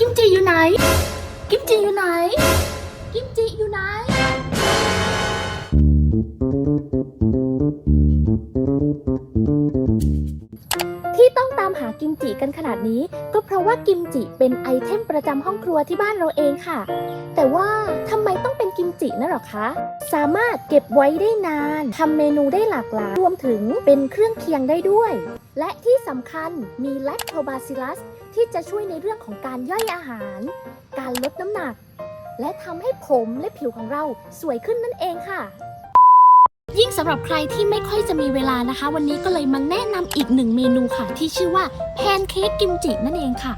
กิมจิอยู่ไหน กิมจิอยู่ไหน กิมจิอยู่ไหน ที่ต้องตามหากิมจิกันขนาดนี้ ก็เพราะว่ากิมจิเป็นไอเทมประจำห้องครัวที่บ้านเราเองค่ะ แต่ว่า นกิมจินหรอคะ สามารถเก็บไว้ได้นานทำเมนูได้หลากหลายรวมถึงเป็นเครื่องเคียงได้ด้วย และที่สำคัญมีแลคโทบาซิลัสที่จะช่วยในเรื่องของการย่อยอาหาร การลดน้ำหนัก และทำให้ผมและผิวของเราสวยขึ้นนั่นเองค่ะยิ่งสำหรับใครที่ไม่ค่อยจะมีเวลานะคะ วันนี้ก็เลยมาแนะนำอีกหนึ่งเมนูค่ะ ที่ชื่อว่าแพนเค้กกิมจินั่นเองค่ะ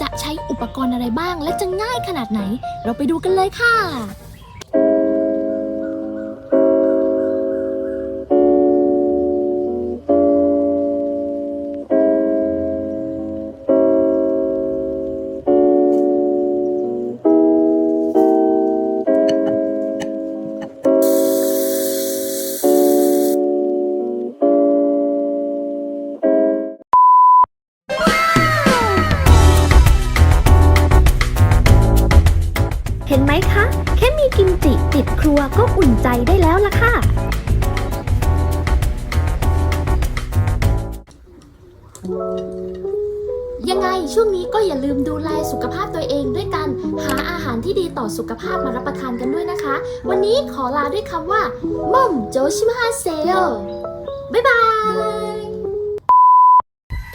จะใช้อุปกรณ์อะไรบ้างและจะง่ายขนาดไหน เราไปดูกันเลยค่ะ แค่มีกิมจิติดครัวก็อุ่นใจได้แล้วล่ะค่ะ ยังไงช่วงนี้ก็อย่าลืมดูแลสุขภาพตัวเองด้วยการหาอาหารที่ดีต่อสุขภาพมารับประทานกันด้วยนะคะ วันนี้ขอลาด้วยคำว่าม่อมโจชิมฮาเซโยบ๊ายบาย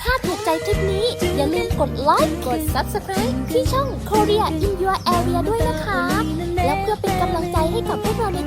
ถ้าถูกใจคลิปนี้อย่าลืมกดไลค์กด Subscribe ที่ช่อง Korea in Your Area ด้วย ใจให้กับพวกเราใน